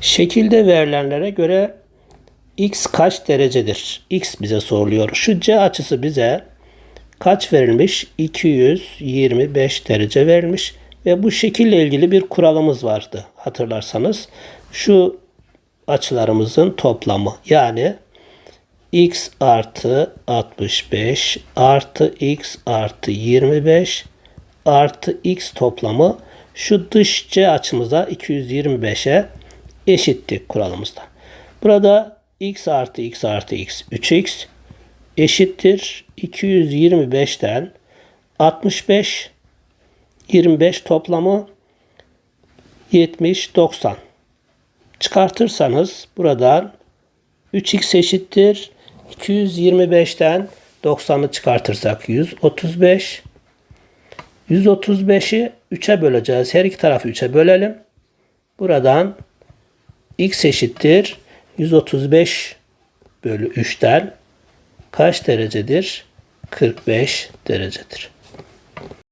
Şekilde verilenlere göre x kaç derecedir? x bize soruluyor. Şu c açısı bize kaç verilmiş? 225 derece verilmiş. Ve bu şekille ilgili bir kuralımız vardı hatırlarsanız. Şu açılarımızın toplamı yani x artı 65 artı x artı 25 artı x toplamı şu dış c açımıza 225'e eşitti kuralımızda. Burada x artı x artı x 3x eşittir 225'ten 65 25 toplamı 70 90 çıkartırsanız buradan 3x eşittir 225'ten 90'ı çıkartırsak 135 135'i 3'e böleceğiz. Her iki tarafı 3'e bölelim. Buradan x eşittir 135 bölü 3'ten kaç derecedir? 45 derecedir.